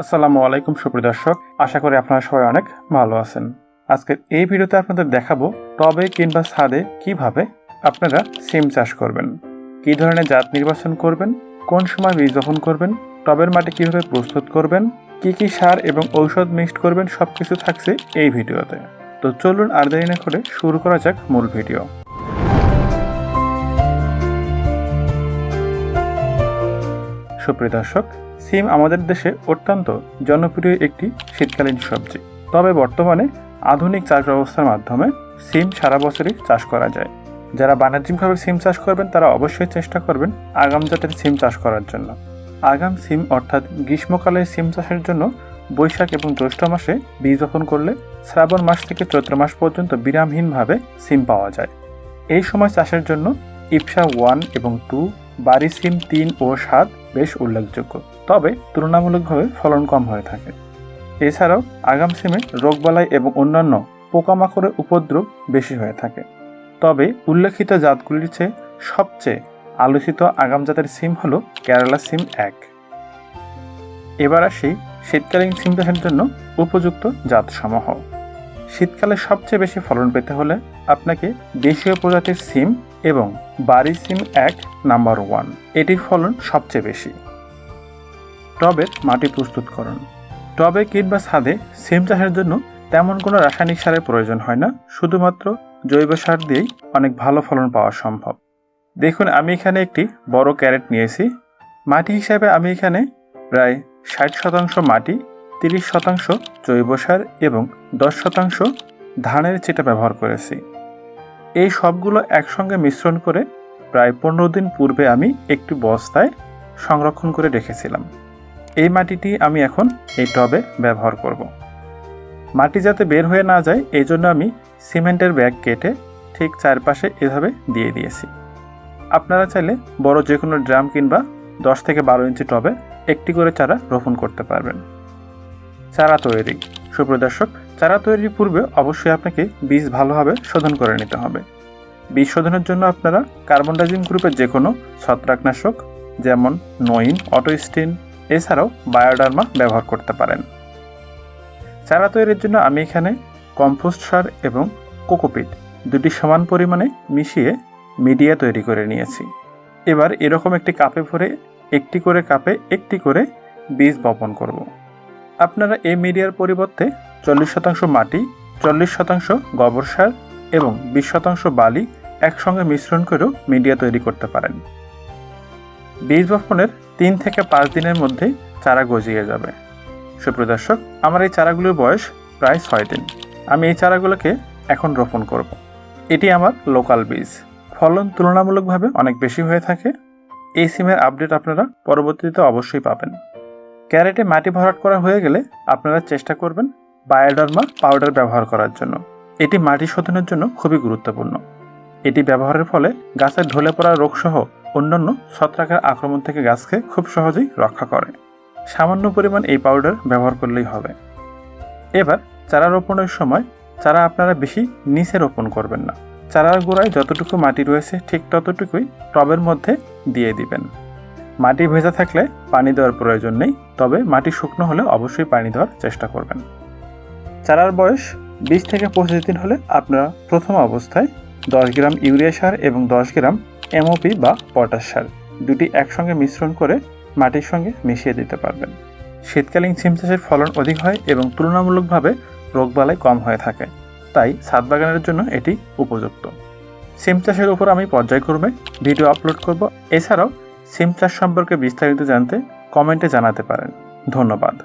আসসালামু আলাইকুম, সুপ্রিয় দর্শক। আশা করি আপনারা সবাই অনেক ভালো আছেন। আজকের এই ভিডিওতে আপনাদের দেখাবো টবে কিংবা ছাদে কীভাবে আপনারা সিম চাষ করবেন, কী ধরনের জাত নির্বাচন করবেন, কোন সময় বীজ বপন করবেন, টবের মাটি কীভাবে প্রস্তুত করবেন, কি কি সার এবং ঔষধ মিক্সড করবেন সব কিছু থাকছে এই ভিডিওতে। তো চলুন আর দেরি না করে শুরু করা যাক মূল ভিডিও। সুপ্রিয় দর্শক সিম আমাদের দেশে অত্যন্ত জনপ্রিয় একটি শীতকালীন সবজি। তবে বর্তমানে আধুনিক চাষ ব্যবস্থার মাধ্যমে সিম সারা বছরই চাষ করা যায়। যারা বাণিজ্যিকভাবে সিম চাষ করবেন, তারা অবশ্যই চেষ্টা করবেন আগাম জাতের সিম চাষ করার জন্য। আগাম সিম অর্থাৎ গ্রীষ্মকালে সিম চাষের জন্য বৈশাখ এবং জ্যৈষ্ঠ মাসে বীজ বপন করলে শ্রাবণ মাস থেকে চৈত্র মাস পর্যন্ত বিরামহীনভাবে সিম পাওয়া যায়। এই সময় চাষের জন্য ইপসা ওয়ান এবং টু বাড়ি সিম তিন ও সাত বেশ উল্লেখযোগ্য। তবে তুলনামূলকভাবে ফলন কম হয়ে থাকে। এছাড়াও আগাম সিমে রোগবালাই এবং অন্যান্য পোকামাকড়ের উপদ্রব বেশি হয়ে থাকে। তবে উল্লেখিত জাতগুলির চেয়ে সবচেয়ে আলোচিত আগাম জাতের সিম হল কেরালা সিম এক। এবার আসি শীতকালীন সিম চাষের জন্য উপযুক্ত জাতসমূহ। শীতকালে সবচেয়ে বেশি ফলন পেতে হলে আপনাকে দেশীয় প্রজাতির সিম এবং বাড়ি সিম এক নাম্বার ওয়ান। এটির ফলন সবচেয়ে বেশি। টবের মাটি প্রস্তুতকরণ টবে কিট বা ছাদে সিম চাষের জন্য তেমন কোনো রাসায়নিক সারের প্রয়োজন হয় না, শুধুমাত্র জৈব সার দিয়েই অনেক ভালো ফলন পাওয়া সম্ভব। দেখুন, আমি এখানে একটি বড় ক্যারেট নিয়েছি। মাটি হিসাবে আমি এখানে প্রায় ষাট শতাংশ মাটি, তিরিশ শতাংশ জৈব সার এবং দশ শতাংশ ধানের চিটা ব্যবহার করেছি। এই সবগুলো একসঙ্গে মিশ্রণ করে প্রায় পনেরো দিন পূর্বে আমি একটি বস্তায় সংরক্ষণ করে রেখেছিলাম। এই মাটিটি আমি এখন এই টবে ব্যবহার করব। মাটি যাতে বের হয়ে না যায়, এই জন্য আমি সিমেন্টের ব্যাগ কেটে ঠিক চারপাশে এভাবে দিয়ে দিয়েছি। আপনারা চাইলে বড় যে কোনো ড্রাম কিংবা দশ থেকে বারো ইঞ্চি টবে একটি করে চারা রোপণ করতে পারবেন। চারা তৈরি। সুপ্রদর্শক চারা তৈরির পূর্বে অবশ্যই আপনাকে বীজ ভালোভাবে শোধন করে নিতে হবে। বীজ শোধনের জন্য আপনারা কার্বন ডাইজিং গ্রুপের যে কোনো ছত্রাকনাশক, যেমন নইন, অটোস্টিন এছাড়াও বায়োডার্মা ব্যবহার করতে পারেন। চারা তৈরির জন্য আমি এখানে কম্পোস্ট সার এবং কোকোপিট দুটি সমান পরিমাণে মিশিয়ে মিডিয়া তৈরি করে নিয়েছি। এবার এরকম একটি কাপে ভরে একটি করে কাপে একটি করে বীজ বপন করব। আপনারা এই মিডিয়ার পরিবর্তে চল্লিশ শতাংশ মাটি, চল্লিশ শতাংশ গোবর সার এবং বিশ শতাংশ বালি একসঙ্গে মিশ্রণ করেও মিডিয়া তৈরি করতে পারেন। বীজ বপনের তিন থেকে পাঁচ দিনের মধ্যেই চারা গজিয়ে যাবে। সুপ্রদর্শক আমার এই চারাগুলোর বয়স প্রায় ছয় দিন। আমি এই চারাগুলোকে এখন রোপণ করব। এটি আমার লোকাল বীজ। ফলন তুলনামূলকভাবে অনেক বেশি হয়ে থাকে। এই সিমের আপডেট আপনারা পরবর্তীতে অবশ্যই পাবেন। ক্যারেটে মাটি ভরাট করা হয়ে গেলে আপনারা চেষ্টা করবেন বায়োডার্মা পাউডার ব্যবহার করার জন্য। এটি মাটি শোধনের জন্য খুবই গুরুত্বপূর্ণ। এটি ব্যবহারের ফলে গাছের ঢলে পড়া রোগসহ অন্যান্য ছত্রাকের আক্রমণ থেকে গাছকে খুব সহজেই রক্ষা করে। সামান্য পরিমাণ এই পাউডার ব্যবহার করলেই হবে। এবার চারা রোপণের সময় চারা আপনারা বেশি নিচে রোপণ করবেন না। চারার গোড়ায় যতটুকু মাটি রয়েছে ঠিক ততটুকুই টবের মধ্যে দিয়ে দিবেন। মাটি ভেজা থাকলে পানি দেওয়ার প্রয়োজন নেই, তবে মাটি শুকনো হলে অবশ্যই পানি দেওয়ার চেষ্টা করবেন। চারার বয়স বিশ থেকে পঁচিশ দিন হলে আপনারা প্রথম অবস্থায় দশ গ্রাম ইউরিয়া সার এবং দশ গ্রাম এমওপি বা পটাশ সার দুটি একসঙ্গে মিশ্রণ করে মাটির সঙ্গে মিশিয়ে দিতে পারবেন। শীতকালীন সিম চাষের ফলন অধিক হয় এবং তুলনামূলকভাবে রোগবালাই কম হয়ে থাকে, তাই ছাদ বাগানের জন্য এটি উপযুক্ত। সিম চাষের উপর আমি পর্যায়ক্রমে ভিডিও আপলোড করব। এছাড়াও সিম চাষ সম্পর্কে বিস্তারিত জানতে কমেন্টে জানাতে পারেন। ধন্যবাদ।